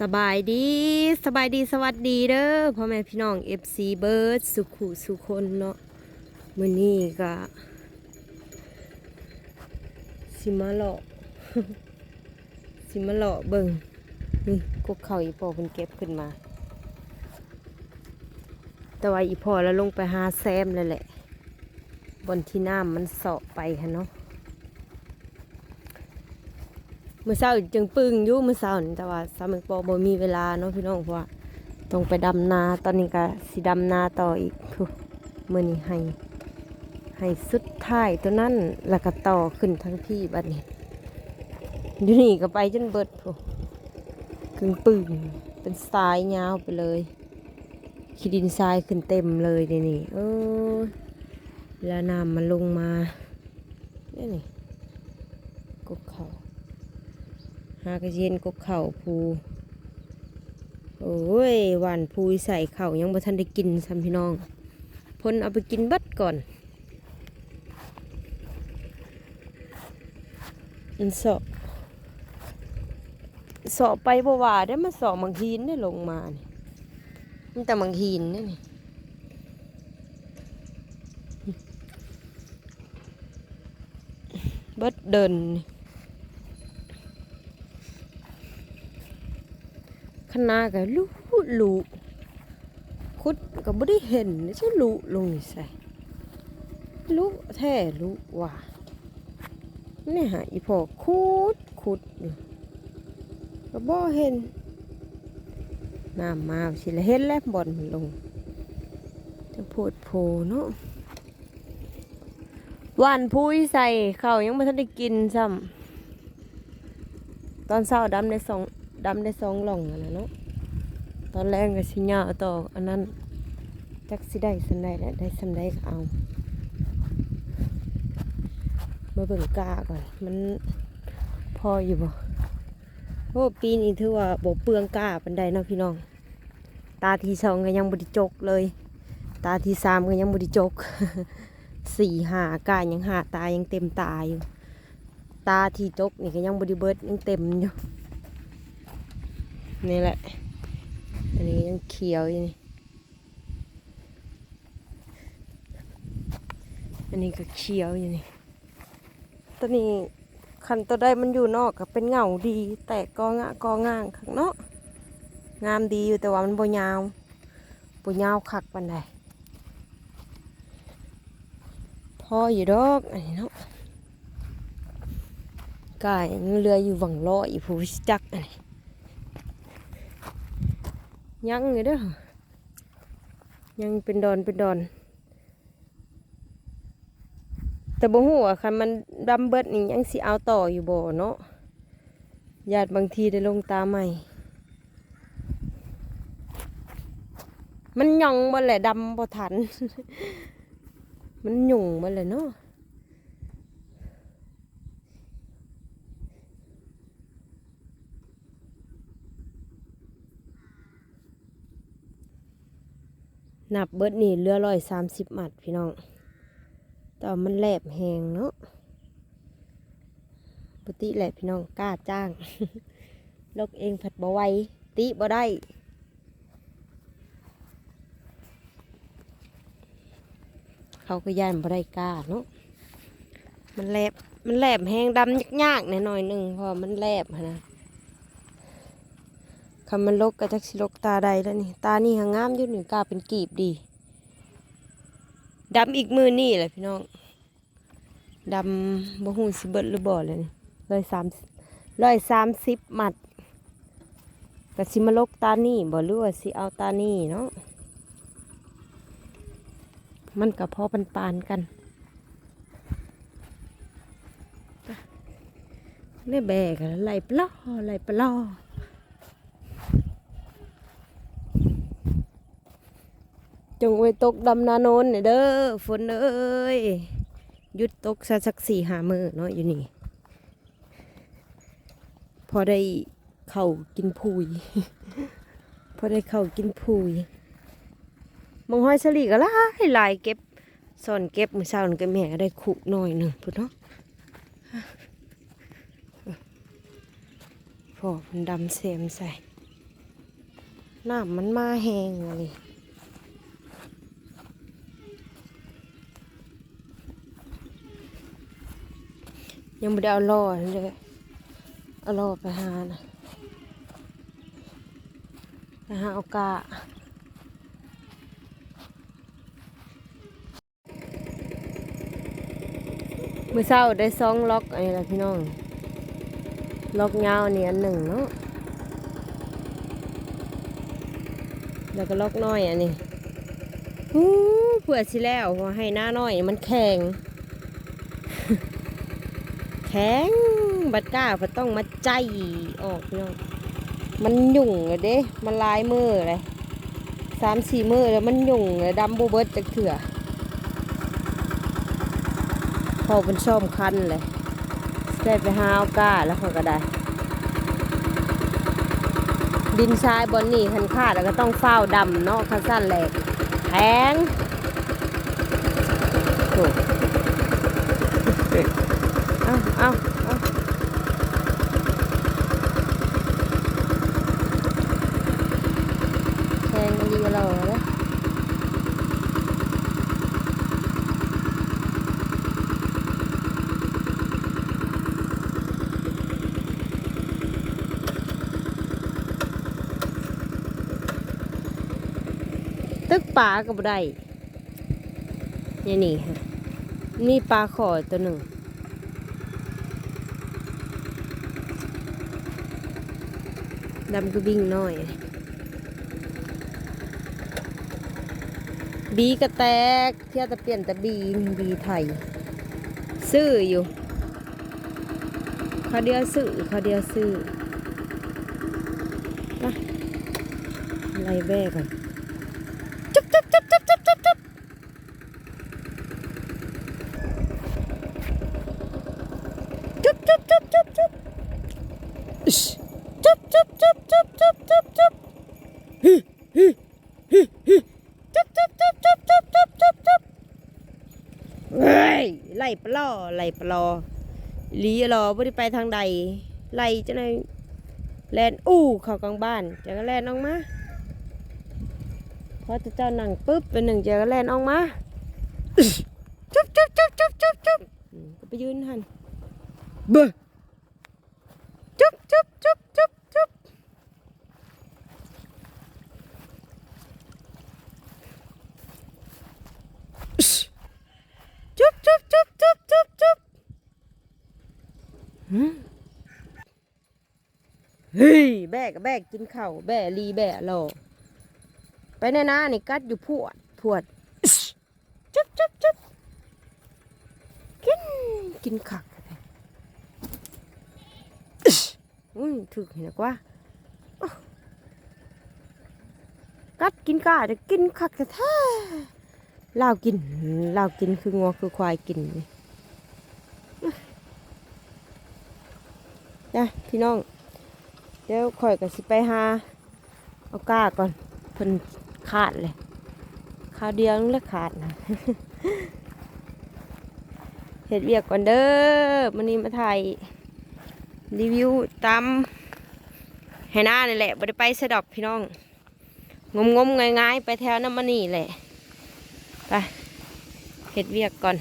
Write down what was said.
สบายดีสบายดีสวัสดีเด้อพ่อแม่พี่น้อง FC เบิร์ดสุขุสุคนเนาะมือนี้ก็สิมาเลาะสิมาเลาะเบิ่งนี่กกเขาอีพอเพิ่นเก็บขึ้นมา แต่ว่าอีพอแล้วลงไปหาแซมแล้วแหละ บนที่น้ำมันเสาะไปค่ะเนาะ มื่อเช้าจึงปึงอยู่มื่อเช้านี่แต่ว่าสามีปอบ่มีเวลาเนาะพี่น้องเพราะว่าต้องไปดำนาตอนนี้ก็สิดำนาต่ออีกทุมื่อนี้ให้ ให้สุดท้ายตัวนั้นแล้วก็ต่อขึ้นทั้งพี่บัดนี้อยู่นี่ก็ไปจนเบิดพูกึ่งปึงเป็นทรายยาวไปเลยขี้ดินทรายขึ้นเต็มเลยนี่นี่เออแล้วน้ำมันลงมาเนี่ยนี่กบเขา หากระเย็นกบเข่าภูโอ้ยหวานภูใส่เข่ายังบ่ทันได้กินซ้ำพี่น้องพนเอาไปกินบัดก่อนอันสาะเสาะไปบ่ว่าได้มาสาะมังฮีนได้ลงมานี่มันแต่มังฮีนนี่นี่บิดเดินนี่ คณะก็ลุลุคุดก็บ่ได้เห็นใช่ลุลงนี่ใส่ลุแท้ลุว่ะนี่ฮะอีพอคุดคุดอยู่ก็บ่เห็นน้ำมาสิละเห็นแล้วบ่อนลงจะโพดโพเนาะหวานพุยใส่เขายังไม่ทันได้กินซ้ำตอนเช้าดำได้สอง ดำได้สองหล่องอะนะเนาะตอนแรกก็สิญาต่ออันนั้นจักสิได้สันได้แล้วได้สันได้ก็เอามาเบิ่งกาก่อน มันพออยู่บ่โอ้ปีนี้ถือว่าบ่เปลืองกาปันใดเนาะพี่น้อง ตาที่สองก็ยังบ่ได้จกเลย ตาที่สามก็ยังบ่ได้จกสี่หากายังหาตายังเต็มตาอยู่ ตาที่จกนี่ก็ยังบ่ได้เบิดยังเต็มอยู่ นี่แหละ อันนี้ยังเขียวอยู่นี่ อันนี้ก็เขียวอยู่นี่ตัวนี้คันตัวใดมันอยู่นอกก็เป็นเงาดี แต่กองะกองางข้างเนาะงามดีอยู่แต่ว่ามันบ่ยาวบ่ยาวคักปานใดพออยู่ดอกอันนี้เนาะกายยังเรืออยู่หวังล้ออีผู้จักอันนี้ ยังอยู่เด้อยังเป็นดอนเป็นดอน แต่บ่ฮู้ว่าคันมันดำเบิดนี่ยังสิเอาต่ออยู่บ่เนาะญาติบางทีได้ลงตาใหม่ มันย่องบ่แหละดำบ่ทัน มันหยุ่งบ่แหละเนาะ นับเบิดนี่เหลือร้อยสามสิบหมัดพี่น้อง แต่มันแหลบแหงเนาะปกติแหละพี่น้องกล้าจ้าง ลกเองผัดบ่ไวติบ่ได้เขาก็ย่านบ่ได้กล้าเนาะมันแหลบมันแหลบแหงดำยากๆหน่อยหนึ่งเพอมันแหลบนะ คำมันลกก็จักสิลกตาใดแล้วนี่ ตานี่หางงามยู่นี่กาเป็นกีบดีดำอีกมือนี่แหละพี่น้องดำบ่หูสิเบิดหรือบ่เลยนี่ร้อยสามร้อยสามสิบหมัดก็สิมาลกตานี่บ่รือว่าสิเอาตานี่เนาะมันก็พอปันปานกันนี่แบกอะไหลปลอไหลปลอ จงไว้ตกดำนานนเนี่ยเด้อฝนเอ้ยหยุดตกซะสักสี่หามือเนาะอยู่นี่พอได้เข้ากินพุยพอได้เข้ากินพุยมังห้อยสลีก็ลายหลายเก็บซอนเก็บมือเช้านก็แม่ได้ขุหน่อยหนึ่งพุ่นเนาะพอมันดำเสียมใส่น้ำมันมาแห้งเลย ยังไม่ได้เอาล่อเลยเอาล่อไปหานะไปหาเอากาเมื่อเช้าได้ซองล็อกอะไรละพี่น้อง ล็อกยาวอันนี้อันหนึ่งเนาะแล้วก็ล็อกน้อยอันนี้ฮู้เผื่อสิแล้วเพราให้หน้าน้อยมันแข็ง แข็งบัดก้าก็ต้องมาใจออกพี่น้องมันยุ่งเลยเด้มันลายมือเลยสามสี่มือแล้วมันยุ่งเลยดำบูเบิดจากเถื่อพอเป็นซ่อมคันเลยได้ไปหาเอาก้าแล้วเขาก็ได้ ดินทรายบนนี่คันขาดแล้วก็ต้องเฝ้าดำเนาะคันสั้นแหลกแพงโอ้ เอาเอาแพงมันดีกับเราเลยตึกปลาก็บ่ได้นี่นี่ฮะนี่ปลาขอตัวหนึ่ง ดำก็วิ่งน้อย บีกระแตกเที่ยวจะเปลี่ยนแต่บีบีไทย ซื้ออยู่ขาเดียวซื้อขาเดียวซื้อไปไล่แบ่ก่อน อไล่ปลอลีรอบ่ได้ไปทางใดไล่จะในแลนอู้เข้ากลางบ้านจะก็แลนออกมาพอจะเจ้านั่งปุ๊บเป็นหนึ่งจะก็แลนออกมาจุ๊บจุ๊บจุ๊บจุ๊บจุ๊บจุ๊บไปยืนหันเบ้อ จุ๊บจุ๊บจุ๊บจุ๊บจุ๊บอิ๊ชจุ๊บจุ๊บจุ๊บจุ๊บจุ๊บจุ๊บหืมเฮ้ย แบกกับแบกกินข้าวแบะลีแบะรอไปในนานี่กัดอยู่พวดพวดอิ๊ชจุ๊บจุ๊บจุ๊บกินกินขักอืมถึกเห็นกว่าอ๊ะกัดกินกาจะกินคักแท้ๆลาวกินลาวกินคืองัวคือควายกินนี่อื้อจ้ะพี่น้องเดี๋ยวข่อยก็สิไปหาเอาก้าก่อนเพิ่นขาดเลยข้าวเดียวนึงแล้วขาดนะเห็ดเวียกก่อนเด้อมันนี้มาถ่ายรีวิวตามให้น้านี่แหละบ่ได้ไปสะดอกพี่น้อง งมงมง่ายๆ ไปแถวน้ำมันนี่แหละ ไปเห็ดเวียกก่อน